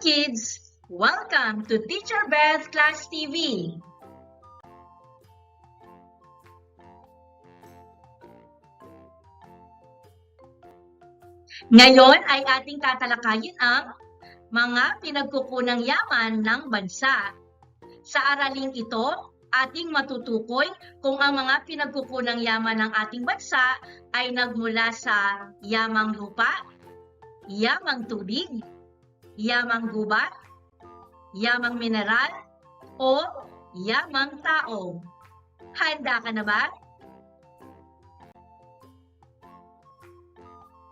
kids! Welcome to Teacher Beth Class TV. Ngayon ay ating tatalakayin ang mga pinagkukunang yaman ng bansa. Sa araling ito, ating matutukoy kung ang mga pinagkukunang yaman ng ating bansa ay nagmula sa yamang lupa, yamang tubig, yamang gubat, yamang mineral, o yamang tao. Handa ka na ba?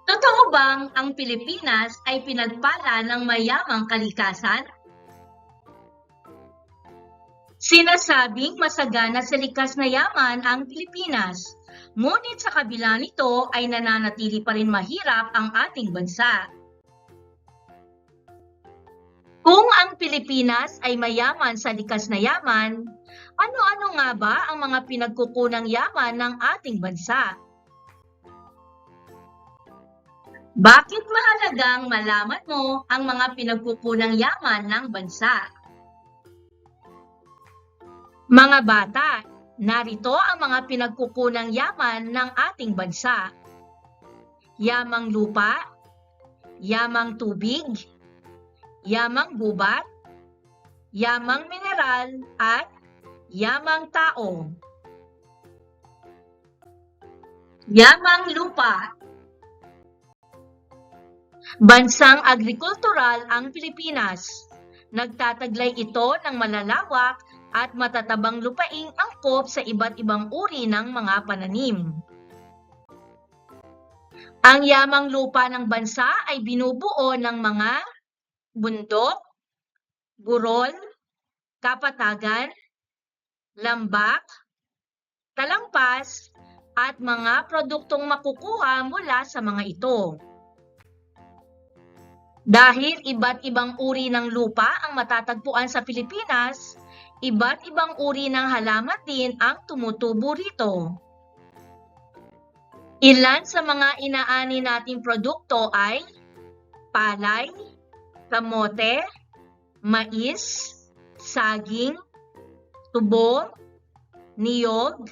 Totoo bang ang Pilipinas ay pinagpala ng mayamang kalikasan? Sinasabing masagana sa likas na yaman ang Pilipinas, ngunit sa kabila nito ay nananatili pa rin mahirap ang ating bansa. Pilipinas ay mayaman sa likas na yaman, ano-ano nga ba ang mga pinagkukunang yaman ng ating bansa? Bakit mahalagang malaman mo ang mga pinagkukunang yaman ng bansa? Mga bata, narito ang mga pinagkukunang yaman ng ating bansa. Yamang lupa, yamang tubig, yamang gubat, yamang mineral, at yamang tao. Yamang lupa Bansang agrikultural ang Pilipinas. Nagtataglay ito ng malalawak at matatabang lupaing angkop sa iba't ibang uri ng mga pananim. Ang yamang lupa ng bansa ay binubuo ng mga bundok, burol, kapatagan, lambak, talampas, at mga produktong makukuha mula sa mga ito. Dahil iba't ibang uri ng lupa ang matatagpuan sa Pilipinas, iba't ibang uri ng halaman din ang tumutubo rito. Ilan sa mga inaani nating produkto ay palay, kamote, mais, saging, tubo, niyog,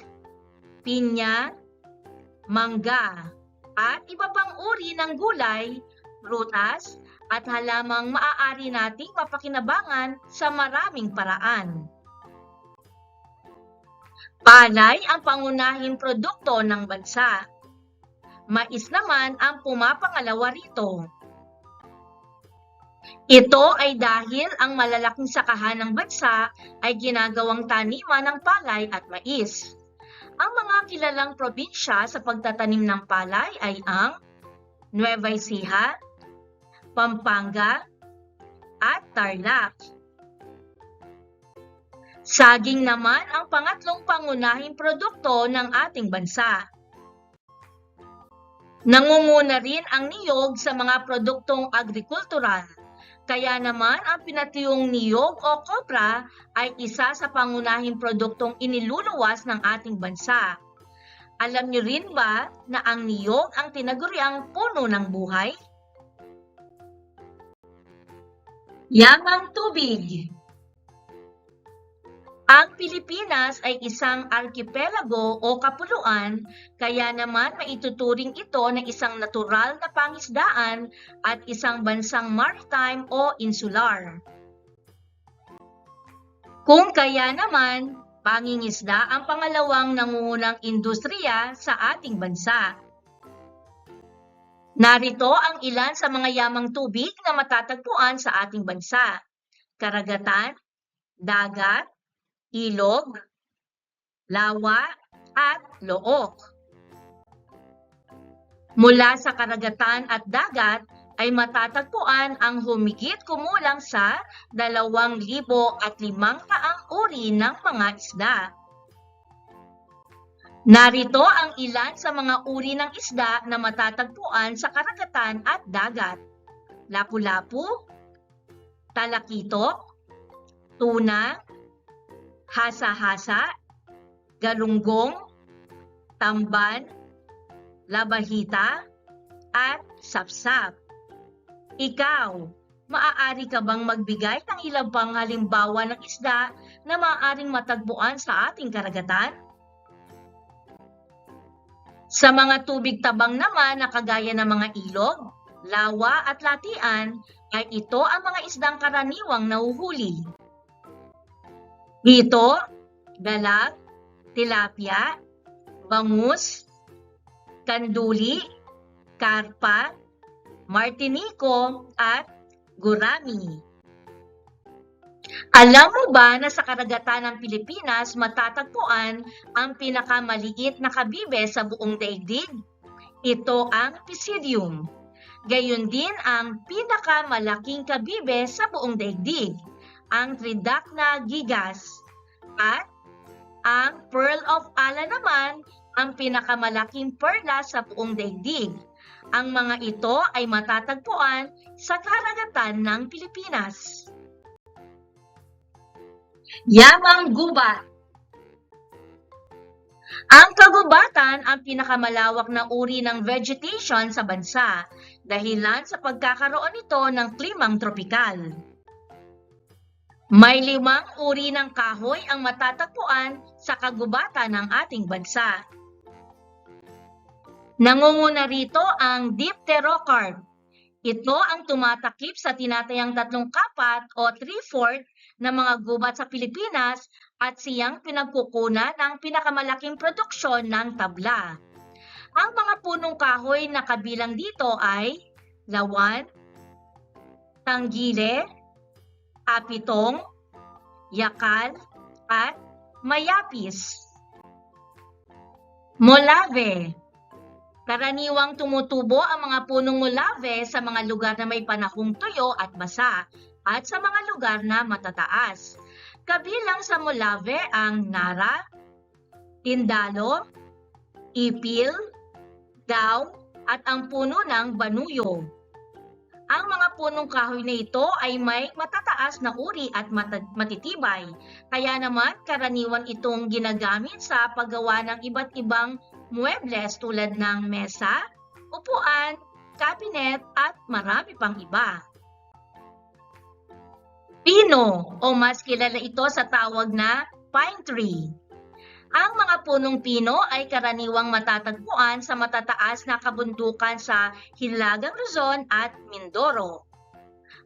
pinya, mangga, at iba pang uri ng gulay, prutas, at halamang maaari nating mapakinabangan sa maraming paraan. Palay ang pangunahing produkto ng bansa. Mais naman ang pumapangalawa rito. Ito ay dahil ang malalaking sakahan ng bansa ay ginagawang taniman ng palay at mais. Ang mga kilalang probinsya sa pagtatanim ng palay ay ang Nueva Ecija, Pampanga, at Tarlac. Saging naman ang pangatlong pangunahing produkto ng ating bansa. Nangunguna rin ang niyog sa mga produktong agrikultural. Kaya naman ang pinatiyong niyog o kopra ay isa sa pangunahing produktong iniluluwas ng ating bansa. Alam niyo rin ba na ang niyog ang tinaguriang puno ng buhay? Yamang tubig Ang Pilipinas ay isang arkipelago o kapuluan, kaya naman maituturing ito na isang natural na pangisdaan at isang bansang maritime o insular. Kung kaya naman, pangingisda ang pangalawang nangungunang industriya sa ating bansa. Narito ang ilan sa mga yamang tubig na matatagpuan sa ating bansa. Karagatan, dagat, ilog, lawa, at look. Mula sa karagatan at dagat ay matatagpuan ang humigit kumulang sa 2,500 uri ng mga isda. Narito ang ilan sa mga uri ng isda na matatagpuan sa karagatan at dagat. Lapu-lapu, talakitok, tuna, hasa-hasa, galunggong, tamban, labahita, at sapsap. Ikaw, maaari ka bang magbigay ng ilang pang halimbawa ng isda na maaaring matagpuan sa ating karagatan? Sa mga tubig tabang naman na kagaya ng mga ilog, lawa at latian, ay ito ang mga isdang karaniwang nahuhuli. Dito, dalag, tilapia, bangus, kanduli, karpa, martinico, at gurami. Alam mo ba na sa karagatan ng Pilipinas matatagpuan ang pinakamaliit na kabibe sa buong daigdig? Ito ang Pisidium. Gayon din ang pinakamalaking kabibe sa buong daigdig, ang Tridacna gigas. At ang Pearl of Ala naman ang pinakamalaking perla sa buong daigdig. Ang mga ito ay matatagpuan sa karagatan ng Pilipinas. Yamang gubat Ang kagubatan ang pinakamalawak na uri ng vegetation sa bansa dahilan sa pagkakaroon nito ng klimang tropikal. May limang uri ng kahoy ang matatagpuan sa kagubatan ng ating bansa. Nangunguna rito ang Dipterocarp. Ito ang tumatakip sa tinatayang tatlong kapat o three-fourth ng mga gubat sa Pilipinas at siyang pinagkukunan ng pinakamalaking produksyon ng tabla. Ang mga punong kahoy na kabilang dito ay lawan, tanggile, apitong, yakal, at mayapis. Molave Karaniwang tumutubo ang mga punong molave sa mga lugar na may panahong tuyo at basa at sa mga lugar na matataas. Kabilang sa molave ang nara, tindalo, ipil, daw, at ang puno ng banuyo. Ang mga punong kahoy na ito ay may matataas na uri at matitibay, kaya naman karaniwan itong ginagamit sa paggawa ng iba't ibang muebles tulad ng mesa, upuan, kabinet at marami pang iba. Pino o mas kilala ito sa tawag na pine tree. Ang mga punong pino ay karaniwang matatagpuan sa matataas na kabundukan sa Hilagang Luzon at Mindoro.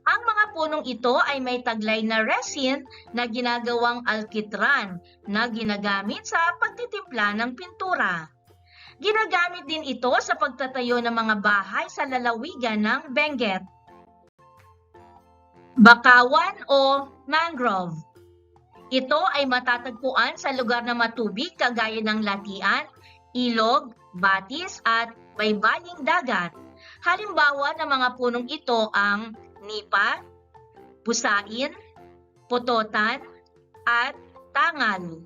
Ang mga punong ito ay may taglay na resin na ginagawang alkitran na ginagamit sa pagtitimpla ng pintura. Ginagamit din ito sa pagtatayo ng mga bahay sa lalawigan ng Benguet. Bakawan o mangrove. Ito ay matatagpuan sa lugar na matubig kagaya ng latian, ilog, batis at baybaying dagat. Halimbawa ng mga punong ito ang nipa, pusain, putotan, at tangal.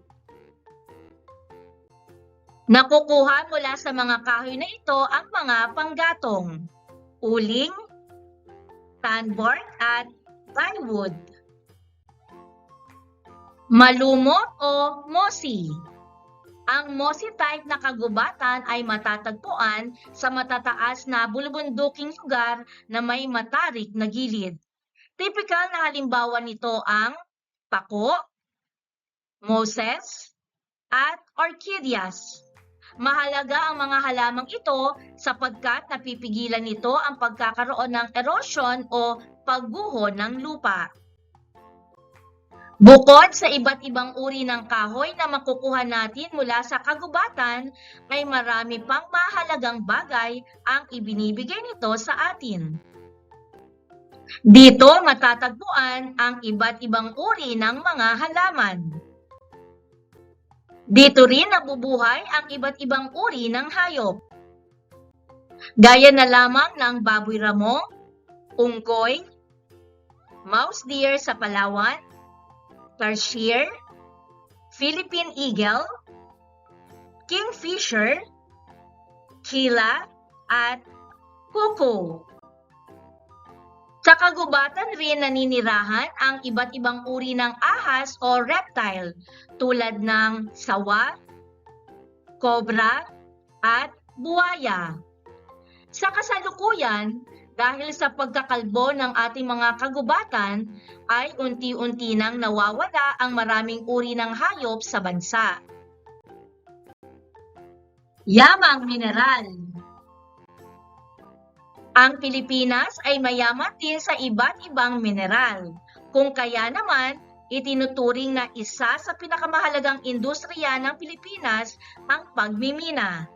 Nakukuha mula sa mga kahoy na ito ang mga panggatong, uling, tanborg at plywood. Malumot o mossy. Ang mossy type na kagubatan ay matatagpuan sa matataas na bulubunduking lugar na may matarik na gilid. Typical na halimbawa nito ang pako, moses, at orchideas. Mahalaga ang mga halamang ito sapagkat napipigilan nito ang pagkakaroon ng erosion o pagguho ng lupa. Bukod sa iba't ibang uri ng kahoy na makukuha natin mula sa kagubatan, ay marami pang mahalagang bagay ang ibinibigay nito sa atin. Dito matatagpuan ang iba't ibang uri ng mga halaman. Dito rin nabubuhay ang iba't ibang uri ng hayop. Gaya na lamang ng baboy ramo, unggoy, mouse deer sa Palawan, tarsier, Philippine eagle, kingfisher, kila, at kuko. Sa kagubatan rin naninirahan ang iba't ibang uri ng ahas o reptile tulad ng sawa, cobra, at buwaya. Sa kasalukuyan, Dahil sa pagkakalbo ng ating mga kagubatan, ay unti-unti nang nawawala ang maraming uri ng hayop sa bansa. Yamang mineral Ang Pilipinas ay mayaman din sa iba't ibang mineral. Kung kaya naman, itinuturing na isa sa pinakamahalagang industriya ng Pilipinas ang pagmimina.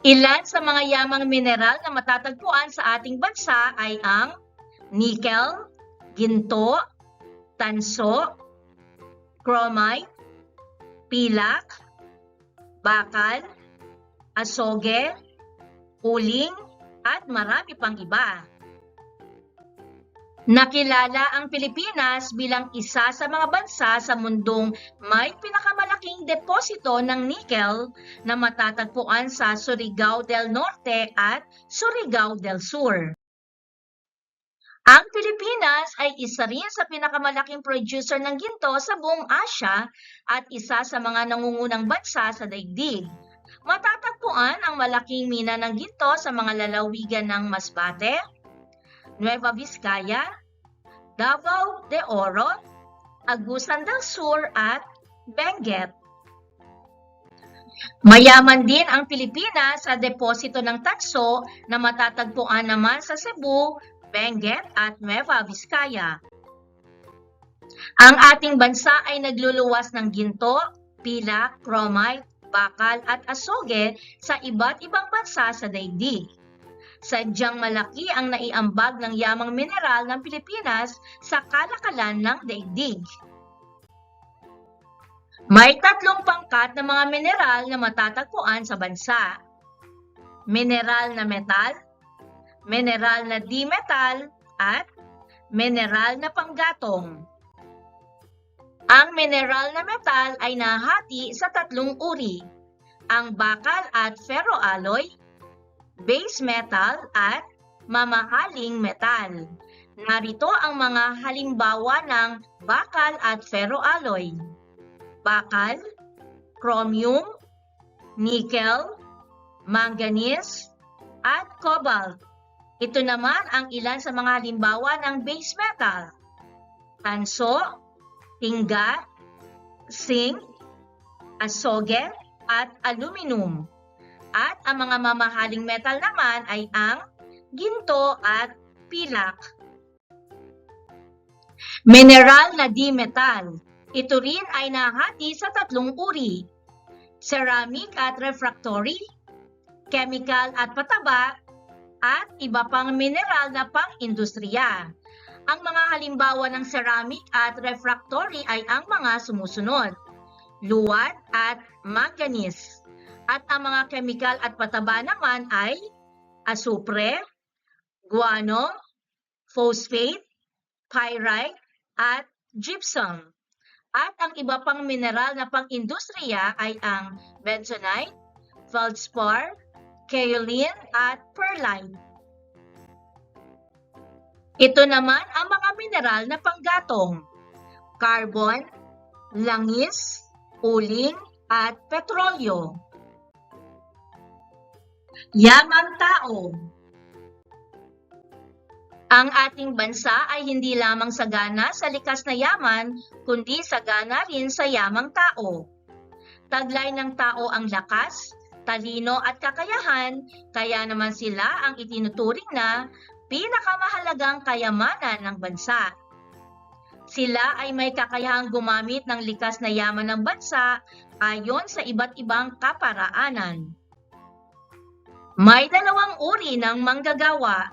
Ilan sa mga yamang mineral na matatagpuan sa ating bansa ay ang nickel, ginto, tanso, chromite, pilak, bakal, asoge, uling, at marami pang iba. Nakilala ang Pilipinas bilang isa sa mga bansa sa mundong may pinakamalaking deposito ng nickel na matatagpuan sa Surigao del Norte at Surigao del Sur. Ang Pilipinas ay isa rin sa pinakamalaking producer ng ginto sa buong Asya at isa sa mga nangungunang bansa sa daigdig. Matatagpuan ang malaking mina ng ginto sa mga lalawigan ng Masbate, Nueva Vizcaya, Davao de Oro, Agusan del Sur at Benguet. Mayaman din ang Pilipinas sa deposito ng tatso na matatagpuan naman sa Cebu, Benguet at Nueva Vizcaya. Ang ating bansa ay nagluluwas ng ginto, pilak, chromite, bakal at asoge sa iba't ibang bansa sa daigdig. Sadyang malaki ang naiambag ng yamang mineral ng Pilipinas sa kalakalan ng daigdig. May tatlong pangkat ng mga mineral na matatagpuan sa bansa. Mineral na metal, mineral na di-metal, at mineral na panggatong. Ang mineral na metal ay nahati sa tatlong uri, ang bakal at ferroalloy, base metal at mamahaling metal. Narito ang mga halimbawa ng bakal at ferroalloy. Bakal, chromium, nickel, manganese, at cobalt. Ito naman ang ilan sa mga halimbawa ng base metal. Tanso, tingga, zinc, asoge, at aluminum. At ang mga mamahaling metal naman ay ang ginto at pilak. Mineral na di-metal. Ito rin ay nahati sa tatlong uri. Ceramic at refractory, chemical at pataba, at iba pang mineral na pang-industriya. Ang mga halimbawa ng ceramic at refractory ay ang mga sumusunod. Luwad at manganese. At ang mga chemical at pataba naman ay asupre, guano, phosphate, pyrite, at gypsum. At ang iba pang mineral na pang-industriya ay ang bentonite, feldspar, kaolin, at perlite. Ito naman ang mga mineral na panggatong, carbon, langis, uling, at petrolyo. Yamang tao Ang ating bansa ay hindi lamang sagana sa likas na yaman, kundi sagana rin sa yamang tao. Taglay ng tao ang lakas, talino at kakayahan, kaya naman sila ang itinuturing na pinakamahalagang kayamanan ng bansa. Sila ay may kakayahang gumamit ng likas na yaman ng bansa ayon sa iba't ibang kaparaanan. May dalawang uri ng manggagawa,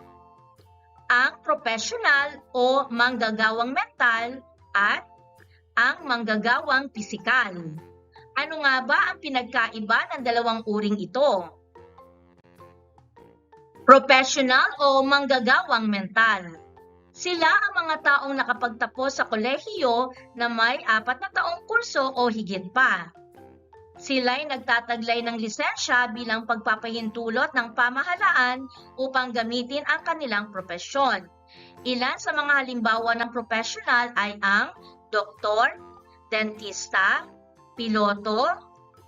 ang professional o manggagawang mental at ang manggagawang pisikal. Ano nga ba ang pinagkaiba ng dalawang uring ito? Professional o manggagawang mental. Sila ang mga taong nakapagtapos sa kolehiyo na may apat na taong kurso o higit pa. Sila'y nagtataglay ng lisensya bilang pagpapahintulot ng pamahalaan upang gamitin ang kanilang propesyon. Ilan sa mga halimbawa ng professional ay ang doktor, dentista, piloto,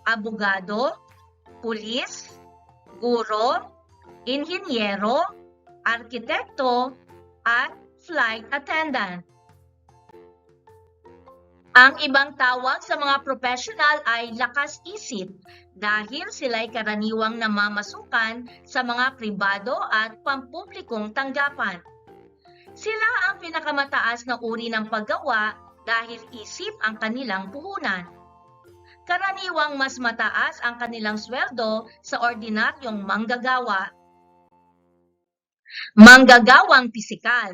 abogado, pulis, guro, inhinyero, arkitekto, at flight attendant. Ang ibang tawag sa mga professional ay lakas isip dahil sila'y karaniwang namamasukan sa mga pribado at pampublikong tanggapan. Sila ang pinakamataas na uri ng paggawa dahil isip ang kanilang puhunan. Karaniwang mas mataas ang kanilang sweldo sa ordinaryong manggagawa. Manggagawang pisikal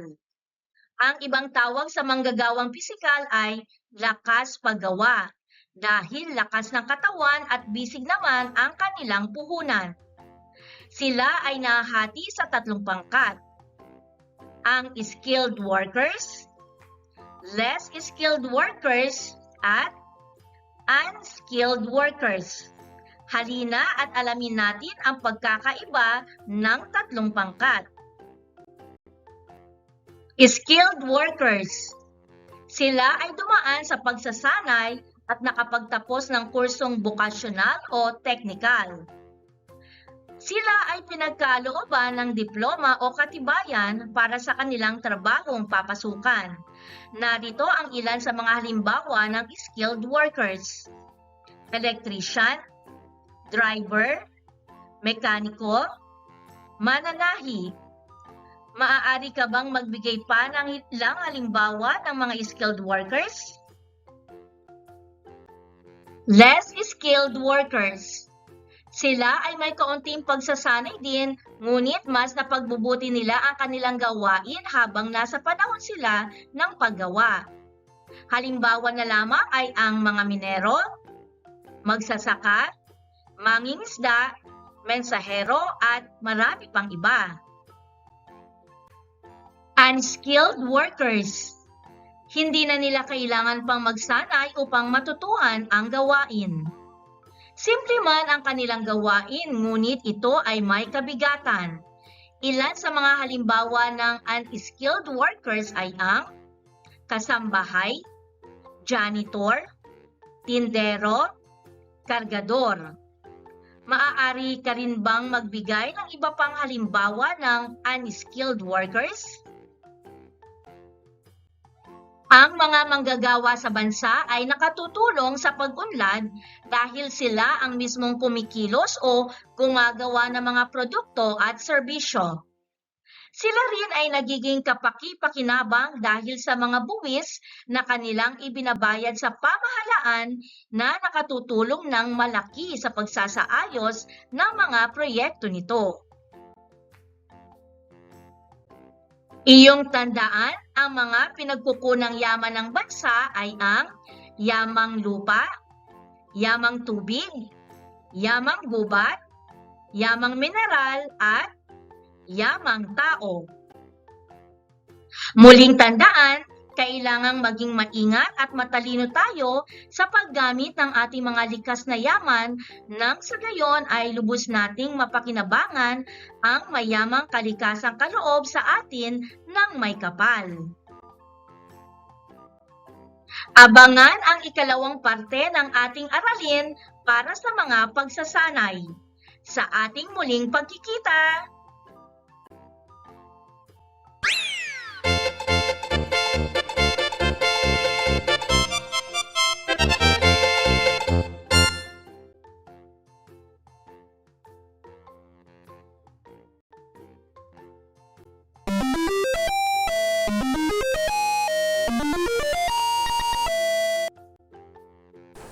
Ang ibang tawag sa manggagawang pisikal ay lakas paggawa dahil lakas ng katawan at bisig naman ang kanilang puhunan. Sila ay nahati sa tatlong pangkat. Ang skilled workers, less skilled workers, at unskilled workers. Halina at alamin natin ang pagkakaiba ng tatlong pangkat. Skilled workers. Sila ay dumaan sa pagsasanay at nakapagtapos ng kursong bukasyonal o teknikal. Sila ay pinagkalooban ng diploma o katibayan para sa kanilang trabahong papasukan. Narito ang ilan sa mga halimbawa ng skilled workers. Electrician, driver, mekaniko, mananahi. Maaari ka bang magbigay pa ng ilang halimbawa ng mga skilled workers? Less skilled workers. Sila ay may kaunting pagsasanay din, ngunit mas napagbubuti nila ang kanilang gawain habang nasa panahon sila ng paggawa. Halimbawa na lamang ay ang mga minero, magsasaka, mangingisda, mensahero at marami pang iba. Unskilled workers. Hindi na nila kailangan pang magsanay upang matutuhan ang gawain. Simple man ang kanilang gawain, ngunit ito ay may kabigatan. Ilan sa mga halimbawa ng unskilled workers ay ang kasambahay, janitor, tindero, kargador. Maaari ka rin bang magbigay ng iba pang halimbawa ng unskilled workers? Ang mga manggagawa sa bansa ay nakatutulong sa pag-unlad dahil sila ang mismong kumikilos o gumagawa ng mga produkto at serbisyo. Sila rin ay nagiging kapaki-pakinabang dahil sa mga buwis na kanilang ibinabayad sa pamahalaan na nakatutulong ng malaki sa pagsasaayos ng mga proyekto nito. Iyong tandaan, ang mga pinagkukunang yaman ng bansa ay ang yamang lupa, yamang tubig, yamang gubat, yamang mineral at yamang tao. Muling tandaan, kailangang maging maingat at matalino tayo sa paggamit ng ating mga likas na yaman nang sa gayon ay lubos nating mapakinabangan ang mayamang kalikasang kaloob sa atin ng may kapal. Abangan ang ikalawang parte ng ating aralin para sa mga pagsasanay. Sa ating muling pagkikita!